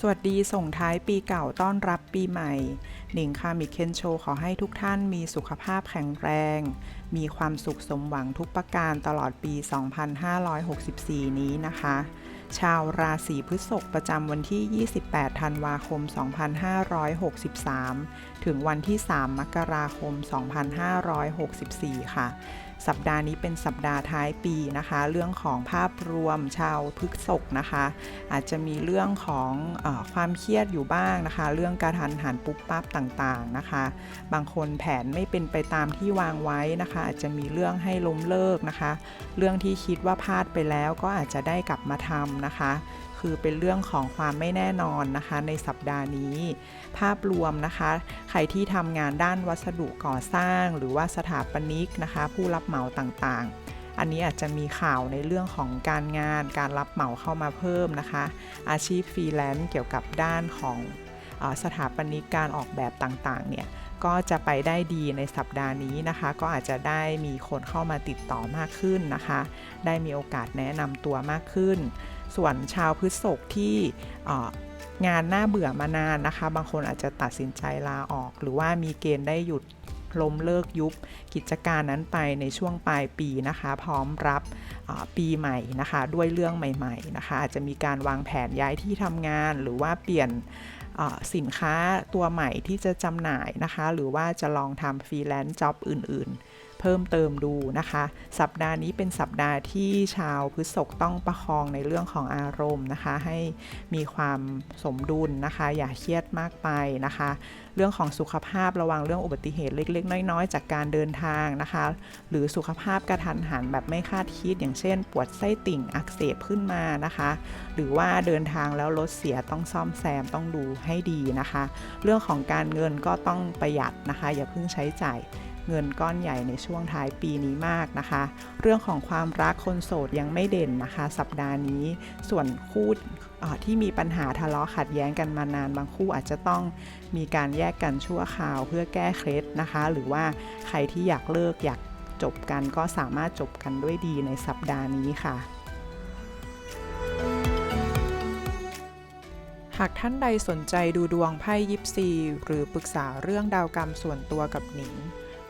สวัสดีส่งท้ายปีเก่าต้อนรับปีใหม่ หนิงคามิเคนโชขอให้ทุกท่านมีสุขภาพแข็งแรง มีความสุขสมหวังทุกประการตลอดปี 2564 นี้นะคะ ชาวราศีพฤษภประจำวันที่ 28 ธันวาคม 2563 ถึงวันที่ 3 มกราคม 2564 ค่ะ สัปดาห์นี้เป็นสัปดาห์ท้ายปีนะคะ เรื่องของภาพรวมชาวพฤษภนะคะ อาจจะมีเรื่องของออความเครียดอยู่บ้างนะคะ เรื่องการทันหันปุ๊บปั๊บต่างๆนะคะ บางคนแผนไม่เป็นไปตามที่วางไว้นะคะ อาจจะมีเรื่องให้ล้มเลิกนะคะ เรื่องที่คิดว่าพลาดไปแล้วก็อาจจะได้กลับมาทำนะคะ คือเป็นเรื่องของความไม่แน่นอนนะคะ ในสัปดาห์นี้ ภาพรวมนะคะ ใครที่ทำงานด้านวัสดุก่อสร้าง หรือว่าสถาปนิกนะคะ ผู้รับเหมาต่างๆอันนี้อาจจะมีข่าวในเรื่องของการงานการรับเหมาเข้ามาเพิ่มนะคะ อาชีพฟรีแลนซ์เกี่ยวกับด้านของอสถาปนิกการออกแบบต่างๆเนี่ย ก็จะไปได้ดีในสัปดาห์นี้นะคะ ก็อาจจะได้มีคนเข้ามาติดต่อมากขึ้นนะคะ ได้มีโอกาสแนะนำตัวมากขึ้น ส่วนชาวพฤษภที่งานน่าเบื่อมานานนะคะ บางคนอาจจะตัดสินใจลาออก หรือว่ามีเกณฑ์ได้หยุดล้มเลิกยุบกิจการนั้นไปในช่วงปลายปีนะคะ พร้อมรับปีใหม่นะคะ ด้วยเรื่องใหม่ ๆ นะคะ อาจจะมีการวางแผนย้ายที่ทำงานหรือว่าเปลี่ยน สินค้าตัวใหม่ที่จะจำหน่ายนะคะ หรือว่าจะลองทำฟรีแลนซ์จ็อบอื่นๆ พิ่มเติมดูนะคะ สัปดาห์นี้เป็นสัปดาห์ที่ชาวพฤษภต้องประคองในเรื่องของอารมณ์นะคะ ให้มีความสมดุลนะคะ อย่าเครียดมากไปนะคะ เรื่องของสุขภาพระวังเรื่องอุบัติเหตุเล็ก ๆ น้อย ๆ จากการเดินทางนะคะ หรือสุขภาพกระทันหันแบบไม่คาดคิด อย่างเช่น ปวดไส้ติ่งอักเสบขึ้นมานะคะ หรือว่าเดินทางแล้วรถเสียต้องซ่อมแซมต้องดูให้ดีนะคะ เรื่องของการเงินก็ต้องประหยัดนะคะ อย่าเพิ่งใช้จ่าย เงินก้อนใหญ่ในช่วงท้ายปีนี้มากนะคะ เรื่องของความรักคนโสดยังไม่เด่นนะคะ สัปดาห์นี้ส่วนคู่ที่มีปัญหาทะเลาะขัดแย้งกันมานานบางคู่อาจจะต้องมีการแยกกันชั่วคราวเพื่อแก้เคล็ดนะคะ หรือว่าใครที่อยากเลิกอยากจบกันก็สามารถจบกันด้วยดีในสัปดาห์นี้ค่ะหากท่านใดสนใจดูดวงไพ่ยิปซี หรือปรึกษาเรื่องดาวกรรมส่วนตัวกับหนิง